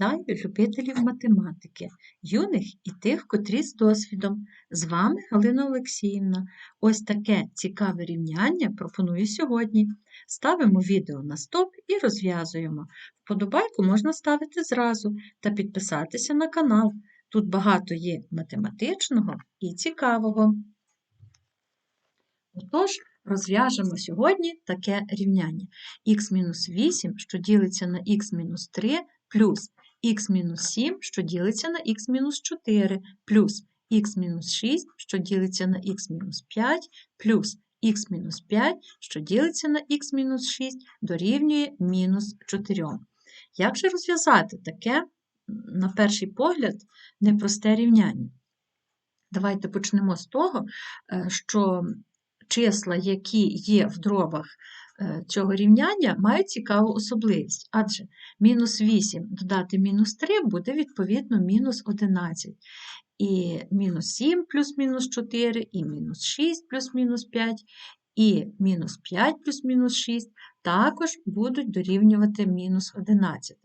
Вітаю любителів математики, юних і тих, котрі з досвідом. З вами Галина Олексіївна. Ось таке цікаве рівняння пропоную сьогодні. Ставимо відео на стоп і розв'язуємо. Вподобайку можна ставити зразу та підписатися на канал. Тут багато є математичного і цікавого. Отож, розв'яжемо сьогодні таке рівняння. х-8, що ділиться на х-3, плюс х-7, що ділиться на х-4, плюс х-6, що ділиться на х-5, плюс х-5, що ділиться на х-6, дорівнює мінус 4. Як же розв'язати таке, на перший погляд, непросте рівняння? Давайте почнемо з того, е, що числа, які є в дробах цього рівняння, мають цікаву особливість, адже мінус 8 додати мінус 3 буде відповідно мінус 11. І мінус 7 плюс мінус 4, і мінус 6 плюс мінус 5, і мінус 5 плюс мінус 6 також будуть дорівнювати мінус 11.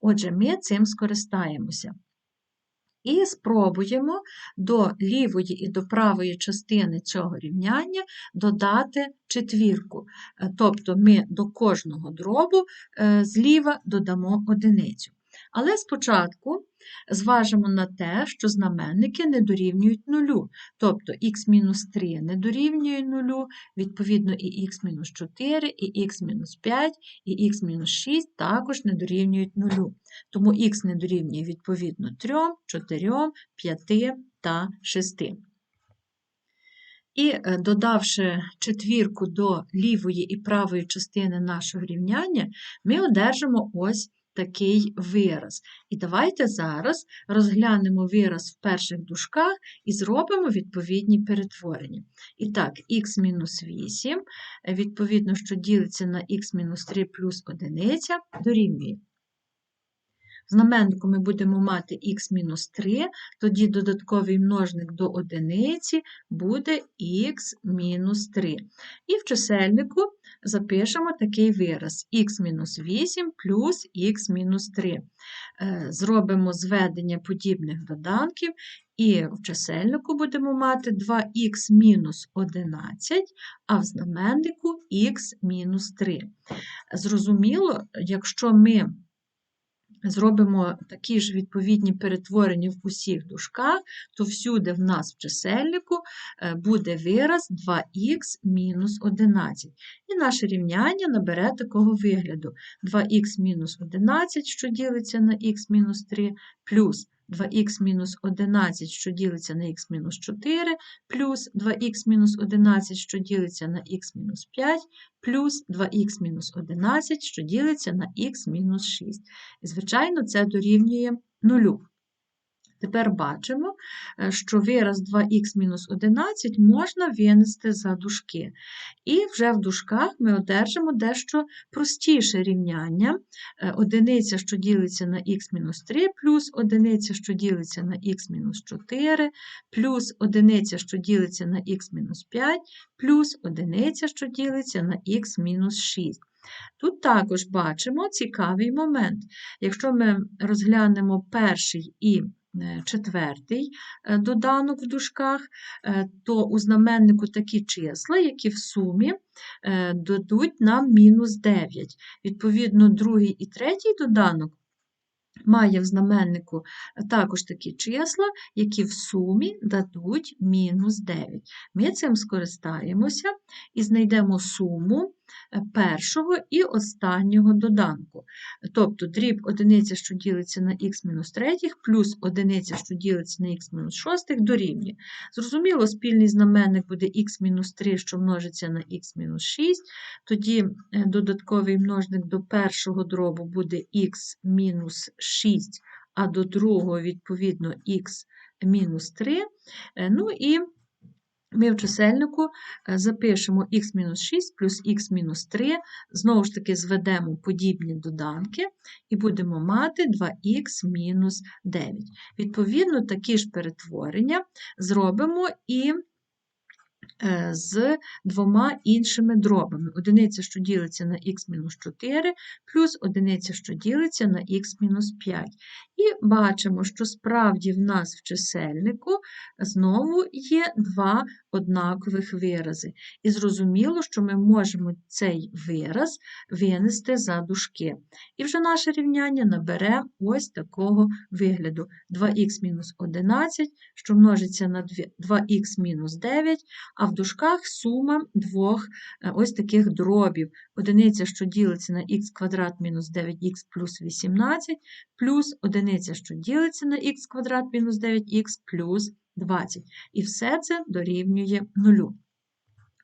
Отже, ми цим скористаємося. І спробуємо до лівої і до правої частини цього рівняння додати четвірку. Е, тобто ми до кожного дробу е, зліва додамо одиницю. Але спочатку зважимо на те, що знаменники не дорівнюють нулю. Тобто х-3 не дорівнює нулю, відповідно, і х-4, і х-5, і х-6 також не дорівнюють нулю. Тому х не дорівнює відповідно 3, 4, 5 та 6. І е, додавши четвірку до лівої і правої частини нашого рівняння, ми одержимо ось такий вираз. І давайте зараз розглянемо вираз в перших дужках і зробимо відповідні перетворення. І так, х-8, відповідно, що ділиться на х-3 плюс 1, дорівнює. В знаменнику ми будемо мати х-3, тоді додатковий множник до одиниці буде х-3. І в чисельнику запишемо такий вираз х-8 плюс х-3. Е, зробимо зведення подібних доданків, і в чисельнику будемо мати 2х-11, а в знаменнику х-3. Зрозуміло, якщо ми зробимо такі ж відповідні перетворення в усіх дужках, то всюди в нас в чисельнику е, буде вираз 2х мінус 11. І наше рівняння набере такого вигляду: 2х мінус 11, що ділиться на х мінус 3, плюс 2х-11, що ділиться на х-4, плюс 2х-11, що ділиться на х-5, плюс 2х-11, що ділиться на х-6. І, звичайно, це дорівнює нулю. Тепер бачимо, е, що вираз 2х-11 можна винести за дужки. І вже в дужках ми одержимо дещо простіше рівняння. Е, одиниця, що ділиться на х-3, плюс одиниця, що ділиться на х-4, плюс одиниця, що ділиться на х-5, плюс одиниця, що ділиться на х-6. Тут також бачимо цікавий момент. Якщо ми розглянемо перший і четвертий е, доданок в дужках, е, то у знаменнику такі числа, які в сумі дадуть нам мінус 9. Відповідно, другий і третій доданок має в знаменнику також такі числа, які в сумі дадуть мінус 9. Ми цим скористаємося і знайдемо суму Е, першого і останнього доданку. Тобто дріб одиниця, що ділиться на х-3, плюс одиниця, що ділиться на х-6, дорівнює. Зрозуміло, спільний знаменник буде х-3, що множиться на х-6, тоді е, додатковий множник до першого дробу буде х-6, а до другого, відповідно, х-3. Е, ну і ми в чисельнику е, запишемо х-6 плюс х-3, знову ж таки зведемо подібні доданки і будемо мати 2х-9. Відповідно, такі ж перетворення зробимо і з двома іншими дробами. Одиниця, що ділиться на х-4, плюс одиниця, що ділиться на х-5. І бачимо, що справді в нас в чисельнику знову є два однакових вирази. І зрозуміло, що ми можемо цей вираз винести за дужки. І вже наше рівняння набере ось такого вигляду: 2х-11, що множиться на 2х-9, а в дужках сума двох е, ось таких дробів. Одиниця, що ділиться на х квадрат мінус 9х плюс 18, плюс одиниця, що ділиться на х квадрат мінус 9х плюс 20. І все це дорівнює нулю.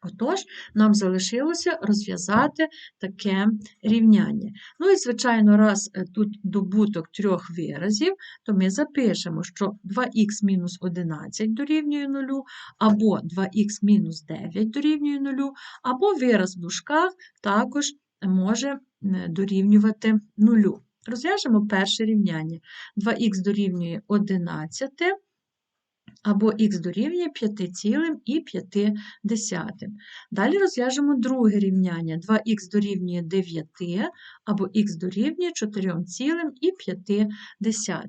Отож, нам залишилося розв'язати таке рівняння. Ну і, звичайно, раз е, тут добуток трьох виразів, то ми запишемо, що 2х-11 дорівнює 0, або 2х-9 дорівнює 0, або вираз в дужках також може дорівнювати 0. Розв'яжемо перше рівняння. 2х дорівнює 11, або х дорівнює 5,5. Далі розв'яжемо друге рівняння. 2х дорівнює 9, або х дорівнює 4,5.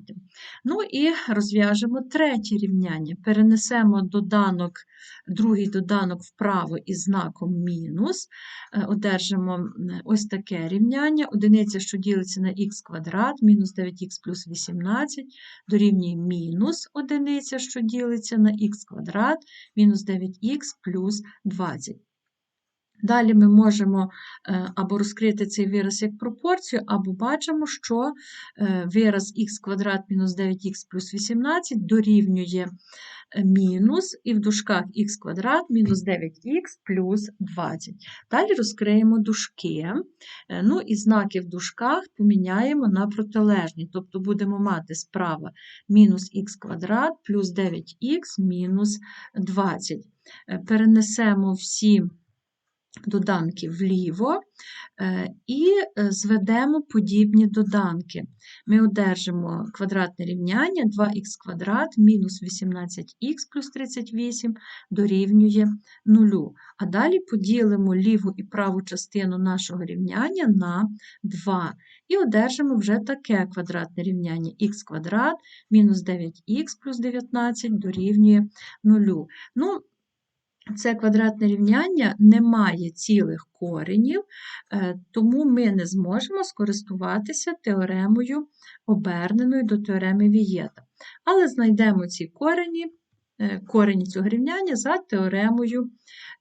Ну і розв'яжемо третє рівняння. Перенесемо доданок, другий доданок вправо із знаком мінус. Е, одержимо ось таке рівняння. Одиниця, що ділиться на х квадрат, мінус 9х плюс 18, дорівнює мінус одиниця, що ділиться на х квадрат, мінус 9х плюс 20. Далі ми можемо е, або розкрити цей вираз як пропорцію, або бачимо, що е, вираз х квадрат мінус 9х плюс 18 дорівнює мінус, і в дужках х квадрат мінус 9х плюс 20. Далі розкриємо дужки, ну і знаки в дужках поміняємо на протилежні, тобто будемо мати справа мінус х квадрат плюс 9х мінус 20. Перенесемо всі доданки вліво е, і е, зведемо подібні доданки. Ми одержимо квадратне рівняння 2х квадрат мінус 18х плюс 38 дорівнює 0. А далі поділимо ліву і праву частину нашого рівняння на 2. І одержимо вже таке квадратне рівняння х квадрат мінус 9х плюс 19 дорівнює 0. Ну, це квадратне рівняння не має цілих коренів, е, тому ми не зможемо скористуватися теоремою, оберненою до теореми Вієта. Але знайдемо ці корені, корені цього рівняння за теоремою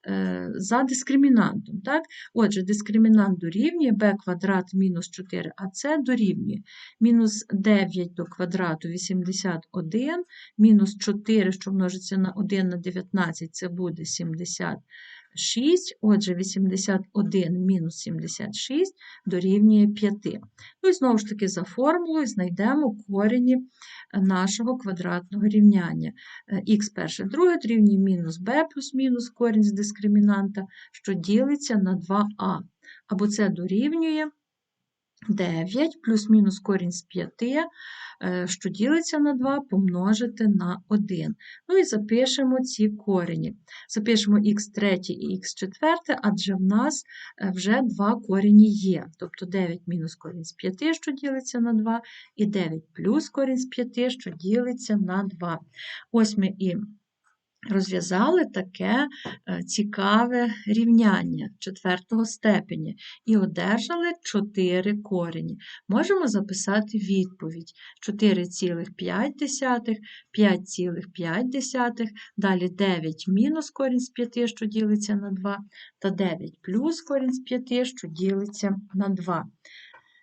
Е, за дискримінантом. Так? Отже, дискримінант дорівнює b квадрат мінус 4ac дорівнює мінус 9 до квадрату 81, мінус 4, що множиться на 1 на 19, це буде 70. 6, отже, 81 мінус 76 дорівнює 5. Ну і знову ж таки, за формулою знайдемо корені нашого квадратного рівняння. Х перше друге дорівнює мінус b плюс мінус корінь з дискримінанта, що ділиться на 2а. Або це дорівнює 9 плюс-мінус корінь з 5, е, що ділиться на 2, помножити на 1. Ну і запишемо ці корені. Запишемо х3 і х4, адже в нас е, вже два корені є. Тобто 9 мінус корінь з 5, що ділиться на 2, і 9 плюс корінь з 5, що ділиться на 2. Ось ми і розв'язали таке е, цікаве рівняння четвертого степеня і одержали 4 корені. Можемо записати відповідь: 4,5, 5,5, далі 9 мінус корінь з 5, що ділиться на 2, та 9 плюс корінь з 5, що ділиться на 2.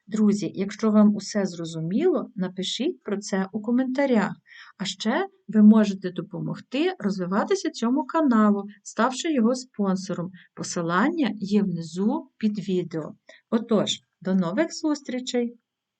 Друзі, якщо вам усе зрозуміло, напишіть про це у коментарях. А ще ви можете допомогти розвиватися цьому каналу, ставши його спонсором. Посилання є внизу під відео. Отож, до нових зустрічей!